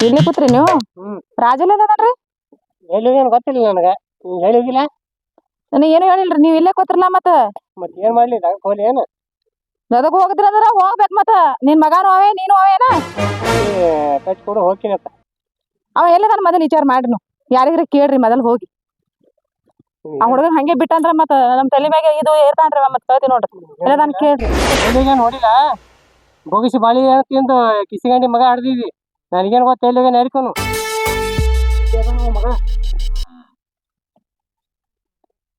ಇಲ್ಲಿ ಕೂತ್ರಿ ನೀವು? ಹ್ಮ್. ರಾಜಲ್ಲ ಅದನ್ರಿ ಎಲ್ಲಿ ಏನ್ ಗೊತ್ತಿಲ್ಲ ನನಗ. ನೀನ್ ಹೇಳಿದಿಲ್ಲ? ನನಗೆ ಏನು ಹೇಳಿಲ್ರಿ ನೀವು ಇಲ್ಲೇ ಕೂತ್ರಲ್ಲ ಮತ್ತ? ಮತ್ ಏನ್ ಮಾಡ್ಲಿ ಹೋಲಿ ಏನು? ಗದಗ ಹೋಗಿದ್ರಿ ಅಂದ್ರ ಹೋಗ್ಬೇಕ್ ಮತ್ತ. ನಿನ್ ಮಗನೂ ಅವೇ ನೀನು ಅವೇನ? ಕಚ್ ಕೊಡು ಅಂತ ಅವ ಎಲ್ಲದಾನ ಮೊದಲ್ ವಿಚಾರ ಮಾಡ್ರಿ ನೀವು. ಯಾರಿಗ್ರಿ ಕೇಳ್ರಿ ಮೊದಲ್ ಹೋಗಿ. ಆ ಹುಡುಗ ಹಂಗೆ ಬಿಟ್ಟಂದ್ರ ಮತ್ತ ನಮ್ ತಲೆ ಮ್ಯಾಗ ಇದು ಏರ್ತಾನ್ರಿ ಮತ್ ಕಳ್ತಿ ನೋಡ್ರಿ. ಎಲ್ಲದಾನ ಕೇಳ್ರಿ? ನೋಡಿಲ್ಲ? ಬೋಗಿಸಿ ಬಾಳಿ ತಿಂದು ಕಿಸಿಗಂಡಿ ಮಗ ಆಡ್ದಿದ್ವಿ ನನಗೇನ್ ಗೊತ್ತ ಎಲ್ಲಿಗೆ ನೆರಿಕೋನು ಮಗ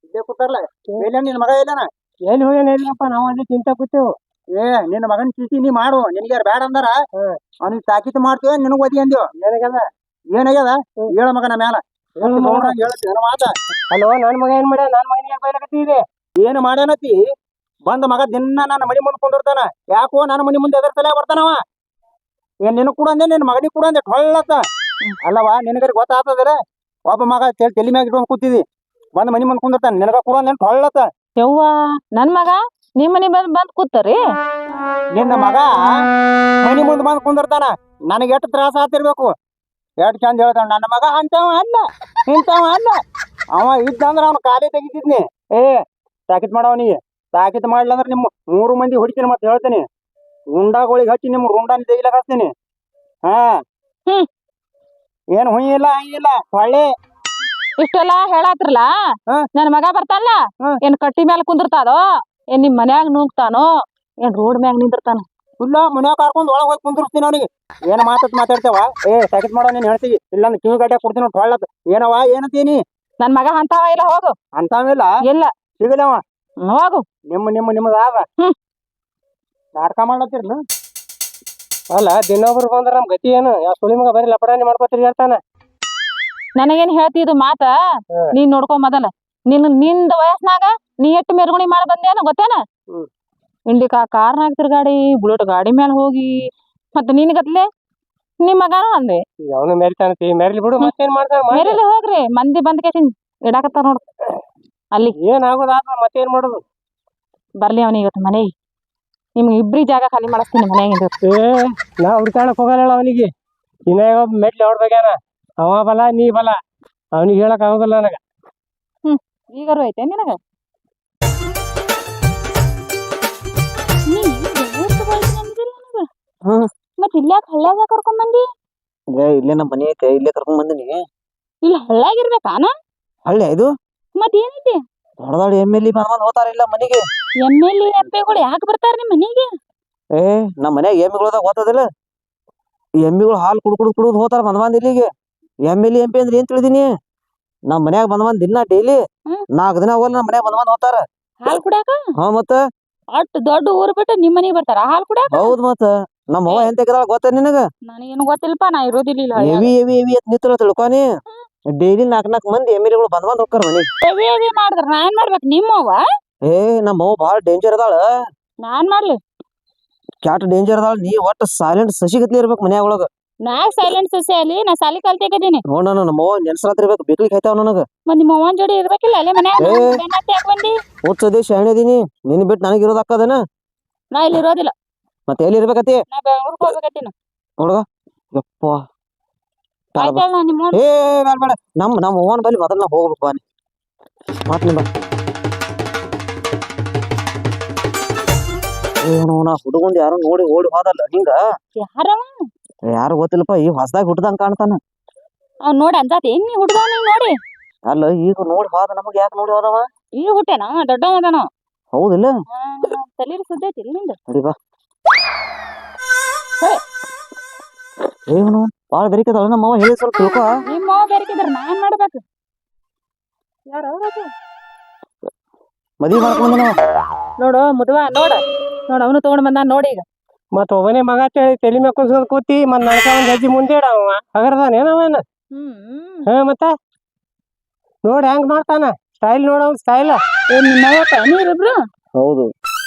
ಇಲ್ಲೇ ಕೂತಾರಲ್ಲ ಎಲ್ಲ ನಿನ್ ಮಗ ಇಲ್ಲನ ಎಲ್ಲಿ ಹೋಗ್ಯಾನ ಇಲ್ಲಪ್ಪ ನಾವು ಅಲ್ಲಿ ತಿಂತ ಕೂತೇವು. ಏ ನಿನ್ನ ಮಗನ ಚೀಟಿ ನೀ ಮಾಡು ನಿನಗೆ ಯಾರು ಬೇಡ ಅಂದಾರ? ಅವ್ನಿಗೆ ತಾಕೀತು ಮಾಡ್ತೀವ ನಿನಗ್ ಓದಿ ಅಂದ್ಯೋ? ಏನಾಗ್ಯದ? ಏನಾಗ್ಯದ? ಹೇಳ ಮಗನ ಮ್ಯಾಲ. ಮಾತ. ಹಲೋ ನನ್ನ ಮಗ ಏನ್ ಮಾಡ್ಯ ನನ್ ಮಗನಿಗೆ ಬೈಲಕತ್ತಿದೆ ಏನು ಮಾಡ್ಯಾನತಿ ಬಂದ ಮಗ ದಿನ ನನ್ನ ಮನಿ ಮುಂದ್ ಕುಂದಿರ್ತಾನ. ಯಾಕೋ ನನ್ನ ಮನಿ ಮುಂದೆ ಎದರ್ತಲೇ ತಲೆ ಬರ್ತಾನವ? ಏನ್ ನಿನ್ ಕೂಡ ಅಂದೆ ನಿನ್ ಮಗನಿಗೆ ಕೂಡ ಅಂದೆ ಟೊಳ್ಳತ್ತ ಅಲ್ಲವಾ ನಿನಗರಿ ಗೊತ್ತಾಗ್ತದಲ್ಲ ಒಬ್ಬ ಮಗ ತೆಲಿ ತಲಿ ಮ್ಯಾಗ ಇಟ್ಕೊಂಡ್ ಕೂತಿದಿ. ಬಂದ್ ಮನಿ ಮುಂದ್ ಕುಂದಿರ್ತಾನ. ನಿನಗ ಕೂಡ ಅಂದೆ ಹೊಳ್ಳತ್ತ ಯವ್ವ ನನ್ ಮಗ? ನಿಮ್ ಮನಿ ಬಂದ್ ಬಂದ್ ಕೂತರಿ? ನಿನ್ನ ಮಗ ಮನಿ ಮುಂದ್ ಬಂದ್ ಕುಂದಿರ್ತಾನ. ನನಗೆ ಎಷ್ಟು ತ್ರಾಸ ಆತಿರ್ಬೇಕು ಎಷ್ಟು ಚಂದ ಹೇಳ್ತಾನ ನನ್ನ ಮಗ ಅಂತವ ಅಲ್ಲ. ಇಂತವ ಅಲ್ಲ. ಅವ ಇದ್ದಂದ್ರ ಅವ್ನ ಕಾಲೇ ತೆಗಿತಿದ್ನಿ. ಏ ತಾಕಿತ್ ನೀ. ತಾಕಿತ್ ಮಾಡ್ಲಂದ್ರ ನಿಮ್ಮ ಮೂರು ಮಂದಿ ಹೊಡಿತೀನಿ ಮತ್ತೆ ಹೇಳ್ತೀನಿ. ಗುಂಡಾಗಳಿಗೆ ಹಚ್ಚಿ ನಿಮ್ಮ ರುಂಡಾನ್ ತೆಗಿಲಕ್ ಹಚ್ತೀನಿ. ಹಾ. ಹ್ಮ್. ಏನ್ ಹುಯಿಲ್ಲ ಹಂಗಿಲ್ಲ ಹೊಳ್ಳಿ. ಇಷ್ಟೆಲ್ಲಾ ಹೇಳಾತ್ರಲ್ಲ ಹಾ. ನನ್ ಮಗ ಬರ್ತಾನಲ್ಲ? ಹಾ. ಏನ್ ಕಟ್ಟಿ ಮ್ಯಾಲ ಕುಂದಿರ್ತಾನೋ? ಏನ್ ನಿಮ್ ಮನ್ಯಾಗ ನೂಗ್ತಾನೋ? ಏನ್ ರೋಡ್ ಮ್ಯಾಗ ನಿಂದಿರ್ತಾನ? ಇಲ್ಲ ಮನ್ಯಾಗ ಕರ್ಕೊಂಡ್ ಒಳಗ್ ಹೋಗಿ ಕುಂದಿರ್ತೀನಿ ಅವನಿಗೆ. ಏನ್ ಮಾತತ್ ಮಾತಾಡ್ತೇವ? ಏ ಸಕಿತ್ ಮಾಡೋ ನೀನ್ ಹೇಳ್ತೀವಿ ಇಲ್ಲಾಂದ್ರೆ ಕಿವಿ ಗಡ್ಡೆ ಕೊಡ್ತೀನಿ ನೋಡಿ ಹೊಳ್ಳತ್ ಏನವ ಏನಂತೀನಿ ನನ್ ಮಗ ಅಂತಾವ ಇಲ್ಲ ಹೋಗು. ಅಂತಾವಿಲ್ಲ ಇಲ್ಲ? ಸಿಗಲವ ಹೋಗು. ನಿಮ್ಮ ನಿಮ್ಮ ನಿಮ್ಮದ ಆದ. ಹ್ಮ್. ನಾಟಕ ಮಾಡ್ಲತ್ತಿರ್ನ ಅಲ್ಲ ದಿನೊಬ್ರು ಬಂದ್ರ ನಮ್ ಗತಿ ಏನು? ಯಾವ ಸುಳಿ ಮಗ ಬರೀ ಲಪಡಾನಿ ಮಾಡ್ಕೊತೀರಿ ಹೇಳ್ತಾನ ನನಗೇನ್ ಹೇಳ್ತಿ ಇದು ಮಾತ. ನೀನ್ ನೋಡ್ಕೊ ಮೊದಲ. ನಿನ್ನಿಂದ ವಯಸ್ನಾಗ ನೀ ಎಷ್ಟು ಮೆರುಗುಣಿ ಮಾಡಿ ಬಂದೇನ ಗೊತ್ತೇನ? ಹ್ಮ್. ಇಂಡಿಕಾ ಕಾರ್ನಾಗ ಗಾಡಿ ಬುಲೆಟ್ ಗಾಡಿ ಮೇಲೆ ಹೋಗಿ ಮತ್ತ ನಿನ್ ಗತ್ಲೆ? ನಿಮ್ ಮಗಾನು ಅಂದೆ. ಅವನು ಮೆರಿತಾನತಿ ಮೆರಿಲಿ ಬಿಡು ಮತ್ತೇನ್ ಮಾಡ್ತಾನ? ಹೋಗ್ರಿ ಮಂದಿ ಬಂದ್ ಕೇಸಿನ್ ಇಡಾಕತ್ತಾರ ನೋಡ್. ಅಲ್ಲಿ. ಏನ್ ಆಗೋದ್ ಆತ ಮತ್ತೇನ್ ಮಾಡೋದು? ಬರ್ಲಿ ಅವನಿಗೆ ಇವತ್ತು ಮನೆಗೆ. ನಿಮ್ಗೆ ಇಬ್ರಿ ಜಾಗ ಖಾಲಿ ಮಾಡಿಸ್ತೀನಿ ಮನೆಯಾಗಿಂದ ಏ ನಾ ಹುಡ್ಕಾಣಕ್ ಹೋಗಲ್ಲ ಅವನಿಗೆ. ಇನ್ನ ಒಬ್ಬ ಮೆಟ್ಲಿ ಹೊಡ್ಬೇಕ್ಯಾನ ಅವ ಬಲ ನೀ ಬಲ. ಅವನಿಗೆ ಹೇಳಕ್ ಆಗೋದಿಲ್ಲ ನನಗ. ಹ್ಮ್ ಈಗಾರು ಐತೆ ನಿನಗ? ಹ್ಮ್. ಮತ್ ಇಲ್ಲಾಕ ಹಳ್ಳ್ಯಾಗ ಕರ್ಕೊಂಡ್ ಬಂದಿ? ಏ ಇಲ್ಲೇ ನಮ್ಮ ಮನೆ ಐತೆ ಇಲ್ಲೇ ಕರ್ಕೊಂಡ್ ಬಂದಿನಿ. ಇಲ್ಲ ಹಳ್ಳ್ಯಾಗ ಇರ್ಬೇಕಾನ? ಹಳ್ಳಿ ಇದು? ಮತ್ ಏನೈತಿ ದೊಡ್ಡದಾಡಿ ಎಂ ಎಲ್ ಬಂದ್ ಬಂದ್ ಹೋತಾರ ಇಲ್ಲ ಮನೆಗೆ. ಎಂ ಎಲ್ ಎಂ ಪಿಗಳು ಯಾಕೆ ಬರ್ತಾರ ನಿಮ್ ಮನೆಗೆ? ಏ ನಮ್ಮ ಮನ್ಯಾಗ ಎಮ್ಮಿಗಳದಾಗ ಓದೋದಿಲ್ಲ ಎಮ್ಮಿಗಳು ಹಾಲು ಕುಡ್ ಕುಡ್ ಕುಡಿದು ಹೋತಾರ ಬಂದ್ ಬಂದ್ ಇಲ್ಲಿಗೆ ಎಂ ಎಲ್ ಎಂ ಪಿ ಅಂದ್ರೆ ಏನ್ ತಿಳಿದೀನಿ? ನಮ್ಮ ಮನ್ಯಾಗ ಬಂದ್ ಬಂದ್ ದಿನ ಡೈಲಿ. ನಾಲ್ಕು ದಿನ ಹೋಗಲ್ಲ ನಮ್ಮ ಮನ್ಯಾಗ ಬಂದ್ ಬಂದ್ ಹೋತಾರ. ಹಾಲು ಕುಡಿಯಾಕ? ಹಾ ಮತ್ತ? ಅಟ್ ದೊಡ್ಡ ಊರ್ ಬಿಟ್ಟು ನಿಮ್ಮ ಮನೆಗೆ ಬರ್ತಾರ? ಹಾಲು ಕುಡಿಯಾಕ? ಹೌದ್ ಮತ್ತ. ನಮ್ಮ ಅವ್ವ ಎಂತ ಗೊತ್ತ ನಿನಗ? ನನಗೇನು ಗೊತ್ತಿಲ್ಲಪ್ಪ ನಾ ಇರೋದಿಲ್ಲ. ಎವಿ ಎವಿ ಎವಿ ಅಂತ ನಿಂತರ ತಿಳ್ಕೊನಿ ಡೈಲಿ ನಾಲ್ಕ್ ನಾಲ್ಕ್ ಮಂದಿ ಎಂ ಎಲ್ ಬಂದ್ ಬಂದ್ ಹೋಗ್ತಾರ ಮನೆಗೆ. ಹೆವಿ ಹೆವಿ ಮಾಡಿದ್ರ ನಾ ಏನ್ ಮಾಡ್ಬೇಕು ನಿಮ್ಮವ್ವ ಏ ನಮ್ಮ ಅವ್ವ ಬಹಳ ಡೇಂಜರ್ ಅದಾಳ. ನಾನ್ ಮಾಡ್ಲಿ? ಕ್ಯಾಟ್ ಡೇಂಜರ್ ಅದಾಳ. ನೀ ಒಟ್ಟ ಸೈಲೆಂಟ್ ಸಸಿಗತ್ಲಿ ಇರ್ಬೇಕು ಮನ್ಯಾಗ ಒಳಗ. ನಾ ಸೈಲೆಂಟ್ ಸಸಿ ಅಲ್ಲಿ? ನಾ ಸಾಲಿ ಕಲ್ತಿದ್ದೀನಿ ನೋಡ ನಮ್ಮ ಅವ್ವ ನೆನ್ಸರಾತಿರ್ಬೇಕು ಬೇಕಲಿ ಕೈತಾವ ನನಗ. ಮತ್ ನಿಮ್ಮ ಅವನ್ ಜೋಡಿ ಇರ್ಬೇಕಿಲ್ಲ? ಅಲ್ಲೇ ಮನ್ಯಾಗ ಏ. ಬೆನ್ನತ್ತಿ ಯಾಕ್ ಬಂದಿ? ಓದ್ಸೋದೇ ಶಾಣೆ ಅದೀನಿ ನಿನ್ ಬಿಟ್ಟು ನನಗೆ ಇರೋದಕ್ಕ ಅಕ್ಕದನ ನಾ ಇಲ್ಲಿ ಇರೋದಿಲ್ಲ. ಮತ್ತೆ ಎಲ್ಲಿ ಇರ್ಬೇಕತಿ ನಾ ಬೆಂಗ್ಳೂರ್ಗ್ ಹೋಗ್ಬೇಕತ್ತೀನಿ ಹುಡುಗ ಯಪ್ಪ. ಆಯ್ತಾ ನಾ ನಿಮ್ಮ ಏ ಬೇಡ ಬೇಡ ನಮ್ ನಮ್ಮ ಅವ್ವನ ಬಲ್ಲಿ ಮೊದಲ ನಾ ಹೋಗ್ಬೇಕು ಬಾನಿ ಮಾತ್ ನಿಂಬ ಏನು ನಾ ಹುಡುಗಂದ್ ಯಾರೋ ನೋಡಿ ಓಡಿ ಹೋದಲ್ಲ ಹಿಂಗ? ಯಾರವ? ಯಾರು ಗೊತ್ತಿಲ್ಲಪ್ಪ ಈ ಹೊಸದಾಗಿ ಹುಟ್ಟದಂಗ ಕಾಣ್ತಾನ. ಅವ್ನ್ ನೋಡಿ ಅಂತ ನೀ ಹುಡುಗ ನೋಡಿ? ಅಲ್ಲ ಈಗ ನೋಡಿ ಹೋದ ನಮಗ್ ಯಾಕೆ ನೋಡಿ ಹೋದವ? ಈಗ ಹುಟ್ಟೆನ? ದೊಡ್ಡವ ಅದಾನ? ಹೌದಿಲ್ಲ. ತಲೀರ್ ಸುದ್ದಿ ಐತಿ ನಿಂದ. ನಡಿ ಬಾ. ಏನು ಭಾಳ ಬೆರಿಕದಳ ನಮ್ಮ ಅವ್ವ ಹೇಳಿ ಸ್ವಲ್ಪ ತಿಳ್ಕೊ. ನಿಮ್ಮ ಬೇರೆಕಿದ್ರ ನಾ ಏನ್ ಮಾಡ್ಬೇಕು. ಯಾರ ಮದ್ವಿ ಮಾಡ್ಕೊಂಡ್ ನೋಡು ಮುದುವ ನೋಡ. ನೋಡ ಅವನು ತಗೊಂಡ್ ಬಂದ ನೋಡಿ ಈಗ. ಮತ್ ಒಬ್ಬನೇ ಮಗ ಹೇಳಿ ತಲೆ ಮ್ಯಾಗ ಕುಂಸ್ಕೊಂಡ್ ಕೂತಿ ಮತ್ ನನ್ಕ ಒಂದ್ ಹೆಜ್ಜೆ ಮುಂದೆ ಇಡ ಅವ ಹಗರದಾನ ಏನವನ ಹ್ಮ್ ಹಾ ಮತ್ತ? ನೋಡ್ ಹೆಂಗ್ ಮಾಡ್ತಾನ? ಸ್ಟೈಲ್ ನೋಡ ಸ್ಟೈಲ್ ಏನ್ ನಿಮ್ಮ ಅವ್ವ ನೀರಿಬ್ರು ಹೌದು.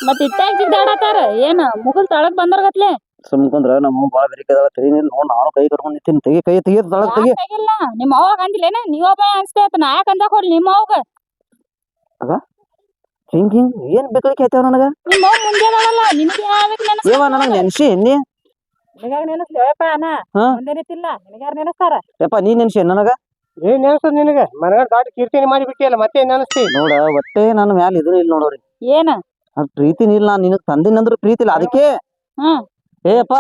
ಮತ್ ಇಟ್ಟಾಗ ಏನ ಏನ್ ಮುಗುಲ್ ತಳಗ್ ಬಂದರ್ಗತ್ಲೆ ಸುಮ್ಕೊಂಡ್ರ ನಮ್ಮ ಬಾಳ ಬೆರಿಕದವ ತೆಗಿ ನೀನ್ ನೋಡ್ ನಾನು ಕೈ ಕಟ್ಕೊಂಡ್ ನಿಂತೀನಿ ತೆಗಿ ಕೈ ತೆಗಿ ತಳಗ್ ತೆಗಿ. ಯಾಕಾಗಿಲ್ಲ ನಿಮ್ಮ ಅವಾಗ ಅಂದಿಲ್ಲೇನ ನೀವೊಬ್ಬ ಅನ್ಸ್ತೇತ ನಾ ಯಾಕ ಹೋಗ್ಲಿ ನಿಮ್ಮ ಅವ್ಗ ಹಿಂಗ್ ಹಿಂಗ್ ಏನ್ ಬೇಕಲಿಕ್ಕೆ ಐತವ ನನಗ? ನಿಮ್ಮ ಅವ್ವ ಮುಂದೆ ಅದಾಳಲ್ಲ ನಿನಗೆ ಯಾವ್ದಕ್ ನೆನಸ್ ಏವ ನನಗ್ ನೆನ್ಸಿ ಅಣ್ಣ ಹಾ? ನೆನಸ್ತಾರ? ಯಪ್ಪ ನೀ ನೆನ್ಸಿ ನನಗ? ಏನ್ ನೆನಸ್ತದ ನಿನಗ. ದಾಟಿ ಕೀರ್ತನೆ ಮಾಡಿ ಬಿಟ್ಟಿಯಲ್ಲ ಮತ್ತೆ ನೆನಸ್ತಿ? ನೋಡ ಒಟ್ಟೆ ನನ್ನ ಮ್ಯಾಲ ಇಲ್ಲ ನೋಡ್ರಿ ಏನ? ಆ ಪ್ರೀತಿ ಇಲ್ಲ ನಿನಗ್ ತಂದಿನಂದ್ರ ಪ್ರೀತಿ ಇಲ್ಲ ಅದಕ್ಕೆ? ಹ್ಮ್ ಏಯಪ್ಪ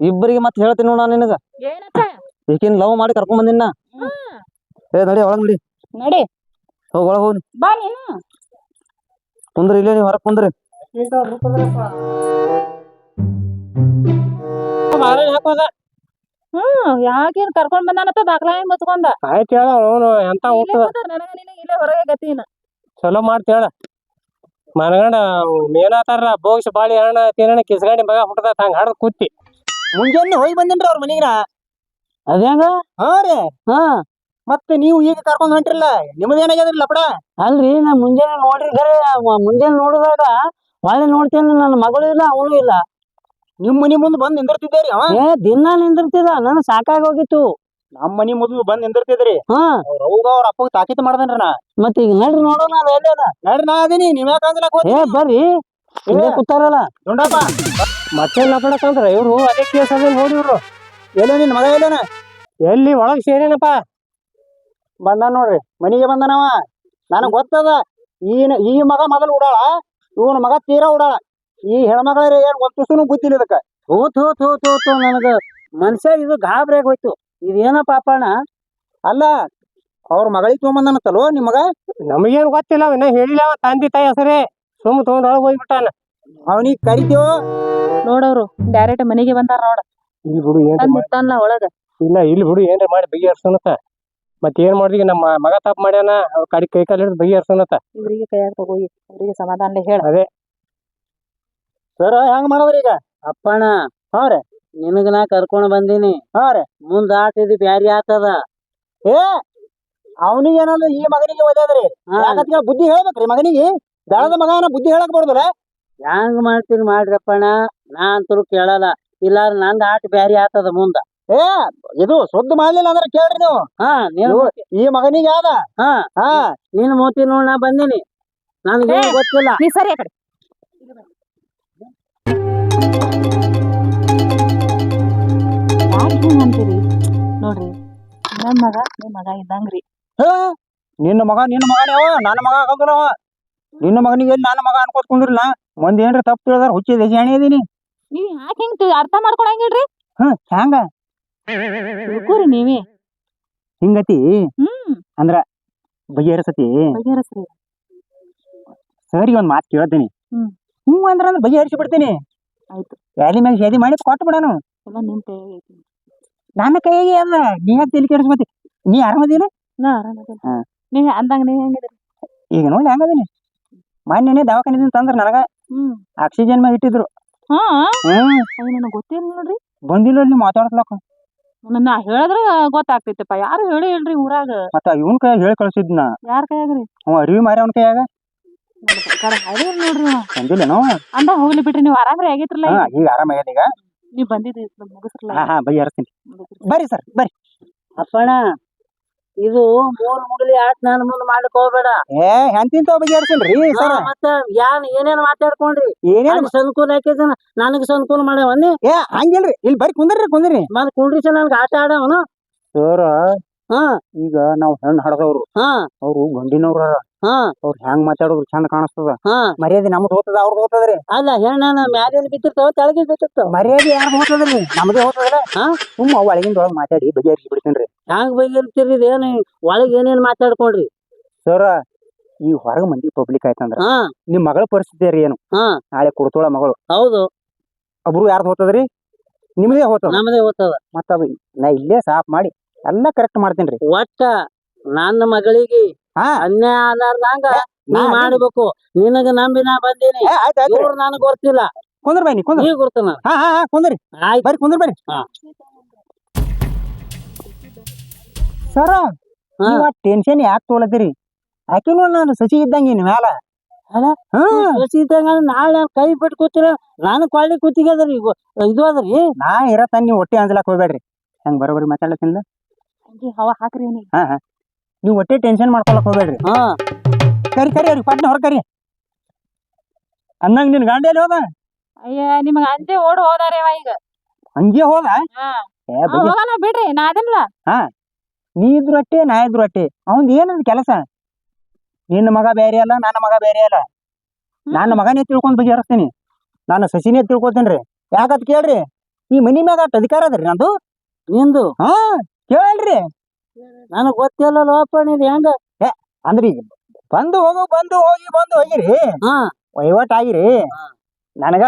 ಇಬ್ಬರಿಗೆ ಮತ್ತೆ ಹೇಳ್ತೀನಿ ನೋಡ ನಿನಗ. ಏನಪ್ಪ? ಈಕಿನ್ ಲವ್ ಮಾಡಿ ಕರ್ಕೊಂಡ್ ಬಂದಿನ ಏ ನಡಿ ಒಳಗ್ ನಡಿ. ನಡಿ. ಹೋಗ್ ಒಳಗ್ ಹೋಗಿ ಬಾ ನೀನು. ಕುಂದ್ರಿ ಇಲ್ಲೇ ನೀವು ಹೊರಗೆ ಕುಂದ್ರಿ. ಹ್ಮ್ ಯಾಕೇನ್ ಕರ್ಕೊಂಡ್ ಬಂದಾನತ್ತ ದಾಖಲೆ ಮತ್ಕೊಂಡ ಆಯ್ತು ಹೇಳ ಅವನು ಎಂತ ಊಟ ನನಗ ನಿನಗ ಇಲ್ಲೇ ಹೊರಗೆ ಗತಿನ ಚಲೋ ಮಾಡ್ತಿ ಹೇಳ. ಮನಗಂಡ ಮೇಲಾತಾರ ಬೋಗ್ಸ್ ಬಾಳಿ ಹಣ ತಿನ್ನ ಕಿಸ್ಗಂಡಿ ಮಗ ಹುಟ್ಟದ ಹಂಗ ಹಾಡ್ದ ಕೂತಿ. ಮುಂಜಾನೆ ಹೋಗಿ ಬಂದಿನ್ರಿ ಅವ್ರ ಮನಿಗ್ರ? ಅದೇಂಗ ಹಾ ರೀ. ಹಾ. ಮತ್ತೆ ನೀವು ಈಗ ಕರ್ಕೊಂಡ್ ಹೊಂಟ್ರಿಲ್ಲ? ನಿಮ್ದೇನಾಗ್ಯದ್ರಿ ಲಪಡ ಅಲ್ರಿ ನಾ ಮುಂಜಾನೆ ನೋಡ್ರಿ ಖರೆ ಮುಂಜಾನೆ ನೋಡಿದಾಗ ಒಳ್ಳೆ ನೋಡ್ತೇನೆ ನನ್ನ ಮಗಳು ಇಲ್ಲ ಅವನು ಇಲ್ಲ. ನಿಮ್ ಮನಿ ಮುಂದ್ ಬಂದ್ ನಿಂದಿರ್ತಿದ್ದೇರಿ ಅವ? ಏ ದಿನ ನಿಂದಿರ್ತಿದ ನನ್ ಸಾಕಾಗ್ ಹೋಗಿತ್ತು. ನಮ್ ಮನಿ ಮುಂದ್ ಬಂದ್ ನಿಂದಿರ್ತಿದ್ರಿ? ಹಾ. ಅವ್ರ ಅವ್ಗ ಅವ್ರ ಅಪ್ಪಗ್ ತಾಕೀತ್ ಮಾಡ್ದನ್ರಿ ನಾ. ಮತ್ ಈಗ ನಡ್ರಿ ನೋಡೋಣ ಅದು ಎಲ್ಲಿ ಅದ? ನೋಡ್ರಿ ನಾ ಅದೀನಿ ನೀವ್ ಯಾಕೆ ಏ ಬರ್ರಿ. ಇಲ್ಲೇ ಕೂತಾರಲ್ಲ. ದುಂಡಪ್ಪ. ಮತ್ತೆ ಇವ್ರು ಅದೇ ಕೇಸ್ ಅದೇ ನೋಡಿ ಇವ್ರು ಎಲ್ಲ ನಿನ್ ಮಗ ಎಲ್ಲೇನ? ಎಲ್ಲಿ ಒಳಗ್ ಸೇರೇನಪ್ಪ ಬಂದ ನೋಡ್ರಿ ಮನಿಗೆ ಬಂದನವ. ನನಗ್ ಗೊತ್ತದ ಈ ಈ ಮಗ ಮೊದಲು ಉಡಾಳ ಇವನ ಮಗ ತೀರಾ ಉಡಾಳ. ಈ ಹೆಣ್ಮಗಳೇ ಏನ್ ಒಂದ್ ತುಸುನು ಗೊತ್ತಿಲ್ಲ ಇದಕ್ಕ. ಹೋತ್ ಹೋತ್ ಹೋತ್ ಹೋತ್ ನನಗ ಮನುಷ್ಯ ಇದು ಗಾಬರಿಯಾಗಿ ಹೋಯ್ತು ಇದೇನ ಪಾಪಣ್ಣ ಅಲ್ಲ ಅವ್ರ ಮಗಳಿಗೆ ತೊಗೊಂಬಂದನತ್ತಲ್ವ ನಿಮಗ ನಮಗೇನು ನಮಗೇನ್ ಗೊತ್ತಿಲ್ಲ ಅವನ ಇನ್ನ ಹೇಳಿಲ್ಲ ಅವ ತಂದೆ ತಾಯಿ ಹೆಸರೇ. ಸುಮ್ ತಗೊಂಡ್ ಒಳಗ್ ಹೋಗ್ಬಿಟ್ಟಾನ. ಅವನಿಗೆ ಕರಿತೇವ ನೋಡವ್ರು ಡೈರೆಕ್ಟ್ ಮನೆಗೆ ಬಂದಾರ ನೋಡ. ಇಲ್ಲಿ ಬಿಡು ಏನ್ ಒಳಗ. ಇಲ್ಲ ಇಲ್ಲಿ ಬಿಡು ಏನ್ರಿ ಮಾಡಿ ಬಗೆಹರ್ಸೋನತ್ತ ಮತ್ತೆ ಏನ್ ಮಾಡಿದ್ವಿ ನಮ್ಮ ಮಗ ತಪ್ಪ ಮಾಡ್ಯಾನ ಅವ್ರ ಕಡೆ ಕೈ ಕಾಲು ಹಿಡಿದು ಬಗೆಹರ್ಸೋನತ್ತ ಇವ್ರಿಗೆ ಕೈಯಾಗ ತಗೋಯಿ ಇವ್ರಿಗೆ ಸಮಾಧಾನ ಹೇಳ. ಅದೇ. ಸರ್ ಹೆಂಗ್ ಮಾಡೋದ್ರಿ ಈಗ? ಅಪ್ಪಣ್ಣ ಹಾ ರೀ. ನಿನಗ ನಾ ಕರ್ಕೊಂಡ್ ಬಂದೀನಿ. ಹಾ ರೀ. ಆಟ ಇದು ಬ್ಯಾರಿ ಆತದ. ಏ ಅವನಿಗೆ ಏನಲ್ಲ ಈ ಮಗನಿಗೆ ಯಾಕಂತ ಬುದ್ಧಿ ಹೇಳ್ಬೇಕ್ರಿ ಮಗನಿಗೆ? ಬೆಳೆದ ಮಗನ ಬುದ್ಧಿ ಹೇಳಕ್ ಬರ್ದ್ರ ಹೆಂಗ್ ಮಾಡ್ತೀನಿ ಮಾಡ್ರಿ ಅಪ್ಪಣ್ಣ? ನಾ ಅಂತೂ ಕೇಳಲ್ಲ. ಇಲ್ಲಾರ ನಂದ್ ಆಟ ಬ್ಯಾರಿ ಆತದ ಮುಂದ. ಏ ಇದು ಸುದ್ದ ಮಾಡ್ಲಿಲ್ಲ ಅಂದ್ರೆ ಕೇಳ್ರಿ ನೀವು. ಹಾ ನೀನ್ ಈ ಮಗನಿಗೆ ಯಾವ್ದ ಹಾ ಹಾ. ನಿನ್ ಮೂತಿ ನೋಡ್ ನಾ ಬಂದೀನಿ. ನನಗೇನ್ ಗೊತ್ತಿಲ್ಲ. ನೀ ಸರಿ ಆ ಕಡೆ. ಯಾಕೆ ಅಂತೀರಿ? ನೋಡ್ರಿ ನನ್ ಮಗ ನಿಮ್ ಮಗ ಇದ್ದಂಗ್ರಿ. ಹೇ, ನಿನ್ನ ಮಗ ನಿನ್ನ ಮಗನೇ ಅವ ನನ್ನ ಮಗ ಆಗೋದಿಲ್ಲ ಅವ. ನಿನ್ನ ಮಗನಿಗೆ ಎಲ್ಲಿ ನನ್ನ ಮಗ ಅನ್ಕೋತ್ಕೊಂಡಿರ್ಲ ಕುಂದ್ರಿಲ್ಲ. ಮಂದಿ ಏನ್ರ ತಪ್ಪು ತಿಳಿದಾರ ಹುಚ್ಚಿದ ಜಾಣಿ ಅದೀನಿ ನೀವ್ ಯಾಕೆ ಹಿಂಗ್ ತಿ- ಅರ್ಥ ಮಾಡ್ಕೊಳಂಗಿಲ್ರಿ? ಹ್ಮ್ ಹ್ಯಾಂಗ? ತಿಳ್ಕೊರಿ ನೀವೇ? ಹಿಂಗತಿ? ಹ್ಮ್. ಬಗೆಹರಿಸತಿ? ಸರಿ ಸರಿ ಒಂದ್ ಮಾತು ಕೇಳ್ತೀನಿ. ಹ್ಮ್. ಹ್ಞೂ ಅಂದ್ರ ಅಂದ್ರೆ ಬಗೆಹರಿಸಿ ಬಿಡ್ತೀನಿ. ಆಯ್ತು. ಯಾದಿ ಮ್ಯಾಗ ಶಾದಿ ಮಾಡಿ ಕೊಟ್ಟು ಬಿಡನು. ಎಲ್ಲ ನಿಮ್ ಕೈ ನನ್ನ ಕೈಗೆ ಅದ ನೀ ಯಾಕೆ ತಲೆ ಕೆಡಿಸ್ಕೊತಿ ನೀ ಆರಾಮದಿಲ್ಲ ನಾ ಆರಾಮದೇನಿ. ಹಾ. ನೀವ್ ಅಂದಂಗ ನೀ ಹೆಂಗಿದ್ರಿ? ಈಗ ನೋಡಿ ಹೆಂಗದೀನಿ. ಮೊನ್ನೆನೆ ದವಾಖಾನಿದಿಂದ ತಂದ್ರ ನನಗ ಹ್ಮ್. ಆಕ್ಸಿಜನ್ ಮ್ಯಾಗ ಇಟ್ಟಿದ್ರು. ಹಾ. ಅಯ್ಯ ನನಗ್ ಗೊತ್ತಿಲ್ಲ ನೋಡ್ರಿ. ಬಂದಿಲ್ಲ ನೀವು ಮಾತಾಡ್ಸ್ಲಕ್ಕ. ನಾ ಹೇಳಿದ್ರ ಗೊತ್ತಾಗ್ತೈತಪ್ಪ. ಯಾರು ಹೇಳಿ ಹೇಳ್ರಿ ಊರಾಗ. ಮತ್ತ ಇವನ್ ಕೈಯಾಗ ಹೇಳಿ ಕಳ್ಸಿದ್ನ. ಯಾರ ಕೈಯಾಗ್ರಿ ಅವ ಅರಿವಿ ಮಾರಿ ಅವನ ಕೈಯಾಗ. ಹೈದೇರ್ ನೋಡ್ರಿ. ಬಂದಿಲ್ಲೇನೋ ಅಂದ ಹೋಗ್ಲಿ ಬಿಟ್ರಿ ನೀವು ಆರಾಮ್ರಿ ಆಗಿತ್ರಲ್ಲ ಈಗ? ಈಗ ಆರಾಮಾಗ್ಯದ ಈಗ. ನೀವ್ ಬಂದಿದ್ರಿ ಮುಗಿಸ್ರಲ್ಲ ಹಾ ಹಾ ಬಗೆಹರಿಸ್ತೀನಿ ಬರ್ರಿ ಸರ್ ಬರ್ರಿ. ಅಪ್ಪಣ್ಣ ಇದು ಮೂಲ ಮುಗಲಿ ಆಟ ನನ್ ಮುಂದ್ ಮಾಡಕ್ ಹೋಗ್ಬೇಡ. ಏ ಎಂತಿಂತ ಬಗೆಹರಿಸಿನ್ರಿ ಸರ್? ಮತ್ತ ಯಾನ್ ಏನೇನ್ ಮಾತಾಡ್ಕೊಂಡ್ರಿ? ಏನೇನ್ ಸನ್ಕೂಲ ಸಂಕೂಲ ಹಾಕಿದನ ನನಗ್ ಸಂಕೂಲ ಮಾಡವನ್ನಿ ಏ ಹಂಗಿಲ್ರಿ ಇಲ್ಲಿ ಬರೀ ಕುಂದ್ರಿ ಕುಂದ್ರಿ. ಮತ್ ಸರ್ ನನ್ಗ ಆಟ ಆಡವನು. ಸರ್ ಹಾ. ಈಗ ನಾವ್ ಹೆಣ್ಣು ಹಡದವ್ರು. ಹಾ. ಅವ್ರು ಗಂಡಿನವ್ರ. ಹಾ. ಅವ್ರು ಹೆಂಗ್ ಮಾತಾಡೋದು ಚಂದ ಕಾಣಿಸ್ತದ. ಹಾ. ಮರ್ಯಾದೆ ನಮ್ದು ಹೋಗ್ತದ ಅವ್ರದ್ದು ಹೋಗ್ತದ್ರಿ ಅಲ್ಲ ಹೆಣ್ಣ ಮ್ಯಾಲಿನ ಬಿದ್ದಿರ್ತಾವ ತೆಳಗಿ ಬಿದ್ದಿರ್ತಾವ. ಮರ್ಯಾದೆ ಯಾರು ಹೋಗ್ತದ್ರಿ ನಮ್ದೇ ಹೋಗ್ತದಲ್ಲ ಹಾ? ಸುಮ್ಮ ಒಳಗಿಂದ ಒಳಗ್ ಮಾತಾಡಿ ಬಗೆಹರಿಸಿ ಬಿಡ್ತೀನಿ ಹೆಂಗ್ ಬಗೆಹರಿಸ್ತೀರಿ ಏನು ಒಳಗೆ ಏನೇನ್ ಮಾತಾಡ್ಕೊಂಡ್ರಿ? ಸರ ಈ ಹೊರಗ ಮಂದಿ ಪಬ್ಲಿಕ್ ಆಯ್ತಂದ್ರ ಹಾ. ನಿಮ್ ಮಗಳ ಪರಿಸ್ಥಿತಿ ರೀ ಏನು? ಹಾ. ನಾಳೆ ಕೊಡ್ತೋಳ ಮಗಳು. ಹೌದು. ಒಬ್ರು ಯಾರ್ದು ಹೋಗ್ತದ್ರಿ ನಿಮ್ದೇ ಹೋಗ್ತದ ನಮ್ದೇ ಹೋಗ್ತದ ಮತ್ತ ನಾ ಇಲ್ಲೇ ಸಾಫ್ ಮಾಡಿ ಎಲ್ಲಾ ಕರೆಕ್ಟ್ ಮಾಡ್ತೀನಿ ರೀ ಒಟ್ಟ ನನ್ನ ಮಗಳಿಗೆ ಹಾ. ಅನ್ಯಾಯ ಆಲಾರ್ದಂಗ ನೀ ಮಾಡಬೇಕು. ನಿನಗ ನಂಬಿ ನಾ ಬಂದೀನಿ. ಇವ್ರು ನನಗ್ ಗೊತ್ತಿಲ್ಲ. ಕುಂದ್ರ ಬನ್ನಿ ಕುಂದ್ರ. ನೀ ಗೊತ್ತ ಹಾ ಹಾ ಹಾ ಕುಂದ್ರಿ. ಆಯ್ತು. ಬರ್ರಿ ಕುಂದ್ರ ಬರ್ರಿ. ಹಾ. ಸರ ಹಾ. ನೀವ ಟೆನ್ಷನ್ ಯಾಕೆ ತೊಗೊಳತ್ತೀರಿ? ಆಕಿನೂ ನಾನು ಸಸಿ ಇದ್ದಂಗೆ ನಿಮ್ ಮ್ಯಾಲ? ಅಲ್ಲ? ಇದ್ದಂಗ ನಾಳೆ ನಾನು ಕೈ ಬಿಟ್ಟು ಕೂತಿರ? ನಾನು ಕೊಳ್ಳಿ ಕೂತಿಗದ್ರಿ ಇದು ಇದು ಅದ್ರಿ. ನಾ ಇರತ್ತ ನೀವು ಹೊಟ್ಟೆ ಅಂಜಲಕ್ ಹೋಗ್ಬೇಡ್ರಿ. ಹಂಗ ಬರೋಬರಿ ಮಾತಾಡ್ಲತ್ತಿಲ್ಲ ಹಂಗೆ ಹವಾ ಹಾಕ್ರಿ ಹಾ ಹಾ. ನೀವು ಒಟ್ಟೆ ಟೆನ್ಷನ್ ಮಾಡ್ಕೊಳಕ್ ಹೋಗ್ಬೇಡ್ರಿ. ಹಾ. ಕರಿ ಕರಿ ಅವ್ರಿಗೆ ಪಟ್ನ ಹೊರ ಕರಿ. ಅನ್ನಂಗ್ ನಿನ್ ಗಂಡ ಎಲ್ಲಿ ಹೋದ ಅಯ್ಯ ನಿಮ್ಗ ಅಂದೆ ಓಡ್ ಹೋದಾರೆ ಈಗ. ಹಂಗೆ ಹೋದ ಹಾ. ಏ ಬಗೆ. ಹೋಗಲ್ಲ ಬಿಡ್ರಿ ನಾ ಅದಿಲ್ಲ ನೀ ಇದ್ರು ಅಟ್ಟೆ ನಾ ಇದ್ರು ಅಟ್ಟೆ ಏನದ ಕೆಲಸ? ನಿನ್ನ ಮಗ ಬೇರೆ ಅಲ್ಲ ನನ್ನ ಮಗ ಬೇರೆ ಅಲ್ಲ. ನನ್ನ ಮಗನೇ ತಿಳ್ಕೊಂಡ್ ಬಗೆಹರಿಸ್ತೀನಿ ನಾನು ಸಸಿನೇ ತಿಳ್ಕೊತೇನ್ರಿ ಯಾಕತ್ ಕೇಳ್ರಿ? ಈ ಮನಿ ಮ್ಯಾಗ ಅಷ್ಟ್ ಅಧಿಕಾರ ಅದ್ರಿ ನಂದು? ನಿಂದು? ಹಾ ಕೇಳಲ್ರಿ. ನನಗ್ ಗೊತ್ತಿಲ್ಲ ನೀನ್ ಹೆಂಗ? ಅಂದ್ರಿ ಬಂದು ಹೋಗು ಬಂದು ಹೋಗಿ ಬಂದು ಹೋಗಿರಿ. ಹಾ. ವಹಿವಾಟ್ ಆಗಿರಿ. ನನಗ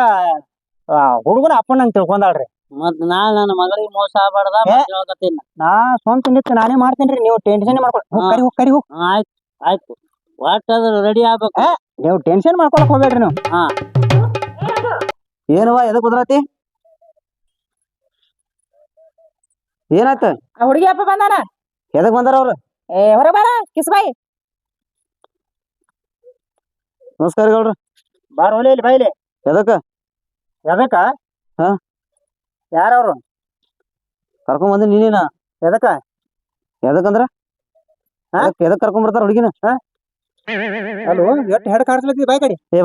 ಹುಡುಗನ ಅಪ್ಪನಂಗ್ ತಿಳ್ಕೊಂಡಾಳ್ರಿ. ಮತ್ ನಾ ನನ್ನ ಮಗಳಿಗೆ ಮೋಸ ಆಗ್ಬಾರ್ದ ಏ. ಮತ್ತ್ ಹೇಳ್ಕತ್ತೀನಿ ನಾ ಸ್ವಂತ ನಿಂತು ನಾನೇ ಮಾಡ್ತೇನ್ರಿ ನೀವು ಟೆನ್ಷನ್ ಮಾಡ್ಕೊಳ್. ಕರಿ ಹೋಗ್ ಕರಿ ಹೋಗ್. ಹ್ಮ್, ಆಯ್ತ್ ಆಯ್ತು. ಒಟ್ಟ ಅದ್ರ ರೆಡಿ ಆಗ್ಬೇಕು ನೀವು ಟೆನ್ಷನ್ ಮಾಡ್ಕೊಳಕ್ ಹೋಗ್ಬೇಡ್ರಿ ನೀವು. ಹಾ. ಏನವ ಎದಕ್ ಕುದ್ರತಿ? ಏನಾಯ್ತ? ಆ ಹುಡುಗಿ ಅಪ್ಪ ಬಂದಾನ? ಎದಕ್ ಬಂದಾರ ಅವ್ರು? ಏ ಹೊರ ಬಾರ ಕಿಸ್ಬಾಯಿ ನಮಸ್ಕಾರ ಗೌಡ್ರ. ಬಾರ್ ಹೊಲೆ ಇಲ್ಲಿ. ಬೈಲಿ ಎದಕ್ಕ? ಎದಕ್ಕ? ಹಾ? ಯಾರವ್ರು ಕರ್ಕೊಂಡ್ ಬಂದಿ ನೀನೇನ? ಎದಕ್ಕ? ಎದಕ್ಕಂದ್ರ ಹಾ? ಎದಕ್- ಎದಕ್ ಕರ್ಕೊಂಡ್ ಬರ್ತಾರ ಹುಡುಗಿನ? ಅಲ್ಲೋ ಎಷ್ಟು ಹೆಡ್ ಕಾಡ್ಸ್ಲತ್ತಿ ಬಾಯ್ ಕಡಿ? ಏ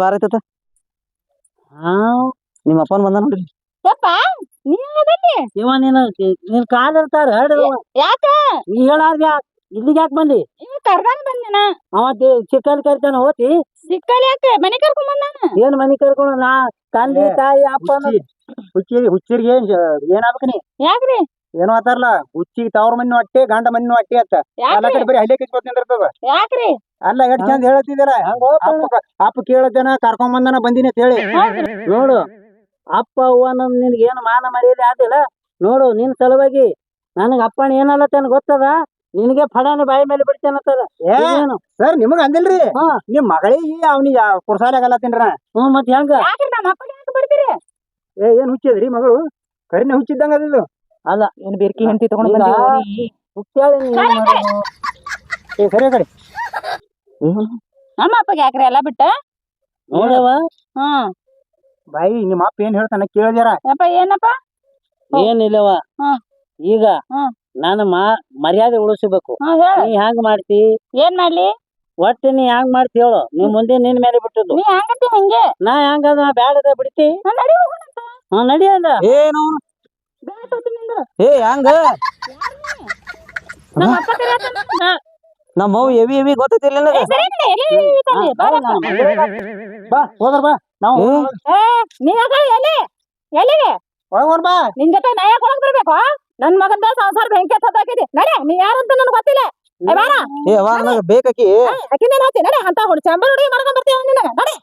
ಆ ನಿಮ್ಮ ಅಪ್ಪನ್ ಬಂದ ನೋಡ್ರಿ. ಯಪ್ಪ. ಇವ ನೀನು ನಿನ್ ಕಾಲ್ ಇರ್ತಾರ ಹೇಳ್ರಿ ಯಾಕ? ನೀ ಹೇಳಾರ್ದ ಇಲ್ಲಿಗೆ ಯಾಕೆ ಬಂದಿ? ಇವ ಕರ್ದಾನ ಬಂದಿನ ಅವ ಚಿಕ್ಕಲ್ ಕರಿತಾನ ಹೋತಿ ಸಿಕ್ಕಲ್ ಯಾಕ? ಮನೆ ಕರ್ಕೊಂಡ್ ಬಂದಾನ? ಏನ್ ಮನಿ ಕರ್ಕೊಂಡು ನಾ ತಂದೆ ತಾಯಿ ಅಪ್ಪ ಹುಚ್ಚಿ ಹುಚ್ಚರಿಗೆ ಏನ್ ಏನಾಗ್ಬೇಕು ನೀ? ಯಾಕ್ರಿ ಏನೋ ಆತಾರಲ್ಲ ಹುಚ್ಚಿಗೆ ತವ್ರ ಮಣ್ಣು ಅಟ್ಟೆ ಗಂಡ ಮಣ್ಣು ಅಟ್ಟೆ ಅಂತ. ಎಲ್ಲ ಕಡೆ ಬರೀ ಹಳ್ಳಿ ಕಿಚ್ಕೊತ್ ನಿಂದಿರ್ತದ. ಯಾಕ್ರಿ ಅಲ್ಲ ಎಷ್ಟ್ ಚಂದ ಹೇಳತ್ತಿದ್ದೀರ? ಅಪ್ಪ ಅಪ್ಪ ಕೇಳದೇನ ಕರ್ಕೊಂಡ್ ಬಂದನ ಬಂದಿನಿ ಅಂತ ಹೇಳಿ. ನೋಡು ಅಪ್ಪ ಅವ್ವ ನನ್ ನಿನ್ಗೆ ಏನು ಮಾನ ಮರ್ಯಾದೆ ಆದಿಲ್ಲ? ನೋಡು ನಿನ್ ಸಲುವಾಗಿ ನನಗ ಅಪ್ಪನ ಏನಲ್ಲತ್ತೇನ ಗೊತ್ತದ? ನಿನಗೆ ಫಡಾನ ಬಾಯಿ ಮೇಲೆ ಬಿಡ್ತೇನೆ ಏ ಇದೇನು? ಸರ್ ನಿಮಗ ಅಂದಿಲ್ರಿ? ಹಾ. ನಿಮ್ ಮಗಳಿಗೆ ಅವ್ನಿಗೆ ಕುರ್ಸಾಲೆ ತಿನ್ರ ಹ್ಮ್ ಮತ್ ಹೆಂಗ? ಯಾಕ್ರಿ ನಮ್ಮ ಅಪ್ಪಗೆ ಯಾಕೆ ಬಿಡ್ತೀರಿ? ಏ ಏನ್ ಹುಚ್ಚಿದ್ರಿ ಮಗಳು? ಕರಿನ ಹುಚ್ಚಿದ್ದಂಗ ಅದಿದು ಏನ್ ಬೇರ್ಕಿ ಹೆಂಡತಿ ತಗೊಂಡ್ ಈಗ ಬಂದಿ ಹುಟ್ಟ್ಯಾಳಿ ನೀನ್. ಏನ್ ಮಾಡೋದು? ಏ ಸರಿ ಕಡೆ. ನಮ್ಮ ಅಪ್ಪಗೆ ಯಾಕ್ರಿ ಎಲ್ಲ ಬಿಟ್ಟ? ನೋಡವ್ವ. ಹ್ಮ್. ಬಾಯಿ ನಿಮ್ಮ ಅಪ್ಪ ಏನ್ ಹೇಳ್ತಾನ ಕೇಳಿದ್ಯಾರ? ಯಪ್ಪ ಏನಪ್ಪ? ಏನಿಲ್ಲವ. ಈಗ. ನಾನು ಮಾ ಮರ್ಯಾದೆ ಉಳಿಸಬೇಕು. ಹೇಳ. ನೀ ಹ್ಯಾಂಗ್ ಮಾಡ್ತಿ? ಏನ್ ಮಾಡ್ಲಿ? ಒಟ್ಟು ನೀ ಹ್ಯಾಂಗ್ ಮಾಡ್ತಿ ಹೇಳು. ನೀ ಮುಂದೆ ನಿನ್ ಮೇಲೆ ಬಿಟ್ಟದ್ದು. ನೀ ಹಂಗಂತಿ ಹಂಗೆ? ನಾ ಹ್ಯಾಂಗ ನಾ ಬ್ಯಾಡದ ಬಿಡ್ತಿ? ಹಾ, ನಡಿ ಹೋಗೋಣಂತ. ಹಾ ಏನು. ಏ ಹಂಗ ನಮ್ಮ ಅಪ್ಪ ಕರಿಯತ್ತಾನ ನನ್ನ. ನಮ್ಮ ಎವಿ ಎವಿ ಗೊತ್ತೈತಿಲ್ಲ. ಬಾ ಹೋದ್ರ ಬಾ ನಾವು ಏ? ಏ, ನೀ ಯಾಕ ಎಲ್ಲಿ? ಎಲ್ಲಿಗೆ? ಬಾ. ನಿನ್ ಜೊತೆ ನಾ ಯಾಕೆ ಒಳಗ್ ಬರ್ಬೇಕು ನನ್ ಮಗಂದ ಸಂಸಾರ ಬೆಂಕಿ ಹತ್ತದಾಕಿದಿ ನಡೆ ನೀ ಯಾರಂತ ನನಗೆ ಗೊತ್ತಿಲ್ಲ. ಏ ಬಾರ. ಏ ಅವ ನನಗ ಬೇಕಿ ಅಕ್ಕಿಂದ ನಾತಿ ನಡೆ ಅಂತ ಹುಡುಗ ಚಂಬರ್ ಹುಡುಗಿ ಮಾಡ್ಕೊಂಡ್ ಬರ್ತೀವಿ ನಿನಗ? ನಡೆ.